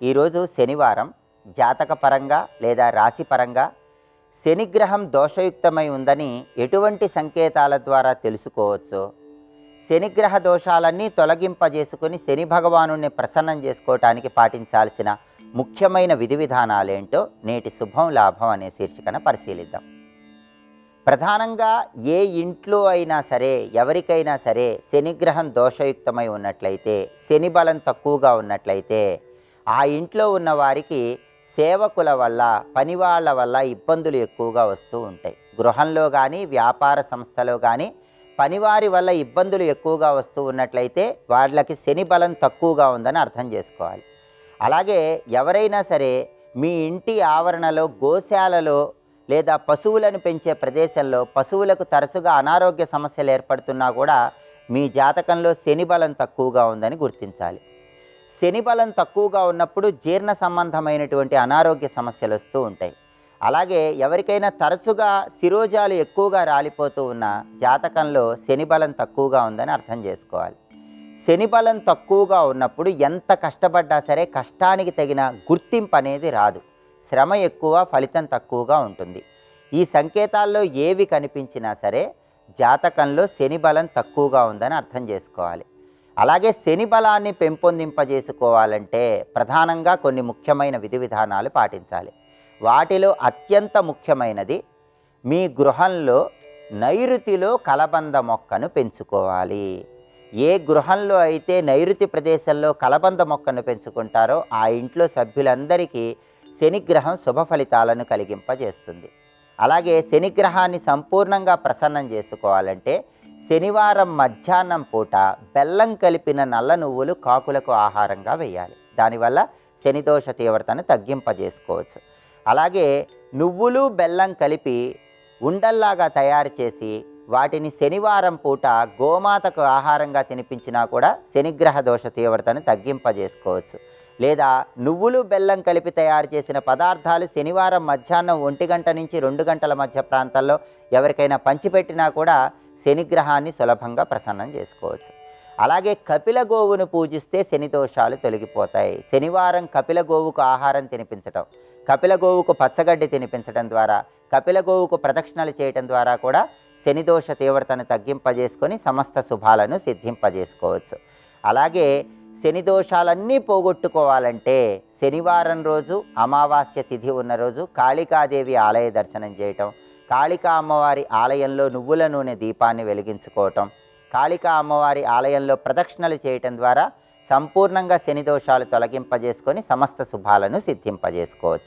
ఈరోజు శనివారం జాతకపరంగా లేదా రాశిపరంగా శనిగ్రహం దోషయుక్తమై ఉందని ఎటువంటి సంకేతాల ద్వారా తెలుసుకోవచ్చో శనిగ్రహ దోషాలన్నీ తొలగింపజేసుకుని శని భగవానుని ప్రసన్నం చేసుకోవటానికి పాటించాల్సిన ముఖ్యమైన విధి విధానాలేంటో నేటి శుభం లాభం అనే శీర్షికన పరిశీలిద్దాం. ప్రధానంగా ఏ ఇంట్లో అయినా సరే ఎవరికైనా సరే శనిగ్రహం దోషయుక్తమై ఉన్నట్లయితే శని బలం తక్కువగా ఉన్నట్లయితే ఆ ఇంట్లో ఉన్న వారికి సేవకుల వల్ల పనివాళ్ళ వల్ల ఇబ్బందులు ఎక్కువగా వస్తూ ఉంటాయి. గృహంలో కానీ వ్యాపార సంస్థలో కానీ పనివారి వల్ల ఇబ్బందులు ఎక్కువగా వస్తూ ఉన్నట్లయితే వాళ్ళకి శని బలం తక్కువగా ఉందని అర్థం చేసుకోవాలి. అలాగే ఎవరైనా సరే మీ ఇంటి ఆవరణలో గోశాలలో లేదా పశువులను పెంచే ప్రదేశంలో పశువులకు తరచుగా అనారోగ్య సమస్యలు ఏర్పడుతున్నా కూడా మీ జాతకంలో శని బలం తక్కువగా ఉందని గుర్తించాలి. శని బలం తక్కువగా ఉన్నప్పుడు జీర్ణ సంబంధమైనటువంటి అనారోగ్య సమస్యలు వస్తూ ఉంటాయి. అలాగే ఎవరికైనా తరచుగా శిరోజాలు ఎక్కువగా రాలిపోతూ ఉన్న జాతకంలో శని బలం తక్కువగా ఉందని అర్థం చేసుకోవాలి. శని బలం తక్కువగా ఉన్నప్పుడు ఎంత కష్టపడ్డా సరే కష్టానికి తగిన గుర్తింపు అనేది రాదు. శ్రమ ఎక్కువ ఫలితం తక్కువగా ఉంటుంది. ఈ సంకేతాల్లో ఏవి కనిపించినా సరే జాతకంలో శని బలం తక్కువగా ఉందని అర్థం చేసుకోవాలి. అలాగే శని బలాన్ని పెంపొందింపజేసుకోవాలంటే ప్రధానంగా కొన్ని ముఖ్యమైన విధి విధానాలు పాటించాలి. వాటిలో అత్యంత ముఖ్యమైనది మీ గృహంలో నైరుతిలో కలబంద మొక్కను పెంచుకోవాలి. ఏ గృహంలో అయితే నైరుతి ప్రదేశంలో కలబంద మొక్కను పెంచుకుంటారో ఆ ఇంట్లో సభ్యులందరికీ శనిగ్రహం శుభ ఫలితాలను కలిగింపజేస్తుంది. అలాగే శనిగ్రహాన్ని సంపూర్ణంగా ప్రసన్నం చేసుకోవాలంటే శనివారం మధ్యాహ్నం పూట బెల్లం కలిపిన నల్ల నువ్వులు కాకులకు ఆహారంగా వేయాలి. దానివల్ల శనిదోష తీవ్రతను తగ్గింపజేసుకోవచ్చు. అలాగే నువ్వులు బెల్లం కలిపి ఉండల్లాగా తయారు చేసి వాటిని శనివారం పూట గోమాతకు ఆహారంగా తినిపించినా కూడా శనిగ్రహ దోష తీవ్రతను తగ్గింపజేసుకోవచ్చు. లేదా నువ్వులు బెల్లం కలిపి తయారు చేసిన పదార్థాలు శనివారం మధ్యాహ్నం ఒంటి గంట నుంచి రెండు గంటల మధ్య ప్రాంతాల్లో ఎవరికైనా పంచిపెట్టినా కూడా శనిగ్రహాన్ని సులభంగా ప్రసన్నం చేసుకోవచ్చు. అలాగే కపిల గోవును పూజిస్తే శని దోషాలు తొలగిపోతాయి. శనివారం కపిల గోవుకు ఆహారం తినిపించటం కపిల గోవుకు పచ్చగడ్డి తినిపించడం ద్వారా కపిల గోవుకు ప్రదక్షిణలు చేయటం ద్వారా కూడా శని దోష తీవ్రతను తగ్గింపజేసుకొని సమస్త శుభాలను సిద్ధింపజేసుకోవచ్చు. అలాగే శని దోషాలన్నీ పోగొట్టుకోవాలంటే శనివారం రోజు అమావాస్య తిథి ఉన్న రోజు కాళికాదేవి ఆలయ దర్శనం చేయటం కాళికా అమ్మవారి ఆలయంలో నువ్వుల నూనె దీపాన్ని వెలిగించుకోవటం కాళికా అమ్మవారి ఆలయంలో ప్రదక్షిణలు చేయటం ద్వారా సంపూర్ణంగా శని దోషాలు తొలగింపజేసుకొని సమస్త శుభాలను సిద్ధింపజేసుకోవచ్చు.